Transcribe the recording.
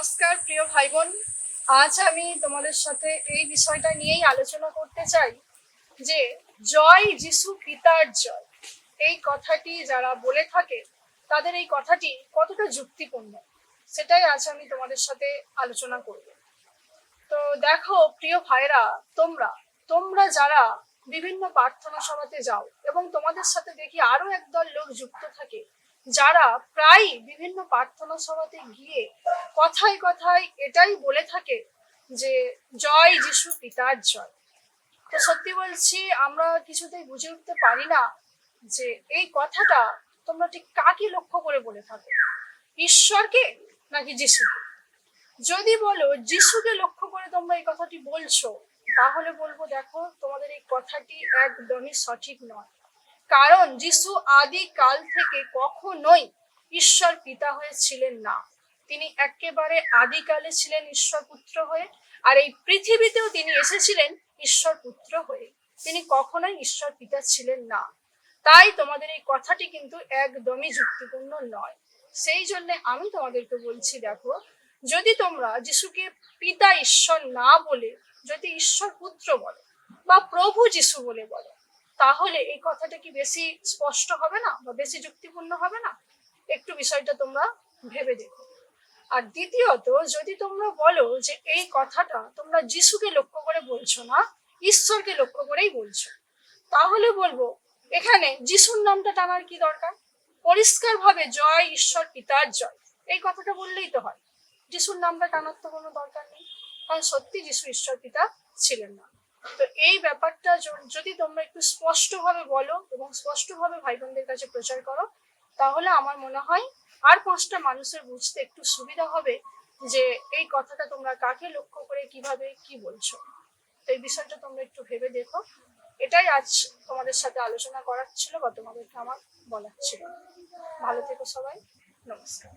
নমস্কার, প্রিয় ভাই বোন আজ আমি তোমাদের সাথে এই বিষয়টা নিয়েই আলোচনা করতে চাই যে, জয় যিশু পিতার জয়। এই কথাটি যারা বলে থাকে, তাদের এই কথাটি কতটা যুক্তিপূর্ণ? সেটাই আজ আমি তোমাদের সাথে আলোচনা করব। তো দেখো, প্রিয় ভাইরা তোমরা তোমরা যারা বিভিন্ন প্রার্থনা সভাতে যাও এবং তোমাদের সাথে দেখি আরও একদল লোক যুক্ত থাকে যারা প্রায় বিভিন্ন প্রার্থনা সভাতে গিয়ে কথায় কথায় এটাই বলে থাকে যে, জয় যিশু পিতার জয়। তো সত্যি বলছি, আমরা কিছুতেই বুঝে উঠতে পারি না যে, এই কথাটা তোমরা ঠিক কাকে লক্ষ্য করে বলে থাকো? ঈশ্বরকে নাকি যিশুকে? যদি বলো যিশুকে লক্ষ্য করে তোমরা এই কথাটি বলছো, তাহলে বলব, দেখো, তোমাদের এই কথাটি একদমই সঠিক নয়। কারণ যিশু আদি কাল থেকে কখনোই ঈশ্বর পিতা হয়েছিলেন না। তিনি একেবারে আদিকালে ছিলেন ঈশ্বর পুত্র হয়ে, আর এই পৃথিবীতেও তিনি এসেছিলেন ঈশ্বর পুত্র হয়ে। তিনি কখনোই ঈশ্বর পিতা ছিলেন না। তাই তোমাদের এই কথাটি কিন্তু একদমই যুক্তিপূর্ণ নয়। সেই জন্য আমি তোমাদেরকে বলছি, দেখো, যদি তোমরা যিশুকে পিতা ঈশ্বর না বলে, যদি ঈশ্বর পুত্র বলো বা প্রভু যিশু বলে বলো তাহলে এই কথাটা কি বেশি স্পষ্ট হবে না বা বেশি যুক্তিপূর্ণ হবে না? একটু বিষয়টা তোমরা ভেবে দেখো। আর দ্বিতীয়ত, যদি তোমরা বলো যে এই কথাটা তোমরা যিশুকে লক্ষ্য করে বলছো না, ঈশ্বরকে লক্ষ্য করেই বলছো, তাহলে বলব, এখানে যিশুর নামটা টানার কি দরকার? পরিষ্কার ভাবে জয় ঈশ্বর, পিতার জয়। এই কথাটা বললেই তো হয়। যিশুর নামটা টানার তো কোনো দরকার নেই। কারণ সত্যি যিশু ঈশ্বর, পিতা ছিলেন না। তো এই ব্যাপারটা যদি তোমরা একটু স্পষ্টভাবে বলো এবং স্পষ্টভাবে ভাই বোনদের কাছে প্রচার করো, তাহলে আমার মনে হয় আর পাঁচটা মানুষের বুঝতে একটু সুবিধা হবে যে এই কথাটা তোমরা কাকে লক্ষ্য করে, কীভাবে, কি বলছো। তো এই বিষয়টা তোমরা একটু ভেবে দেখো। এটাই আজ তোমাদের সাথে আলোচনা করার ছিল বা তোমাদেরকে আমার বলার ছিল। ভালো থেকো সবাই। নমস্কার।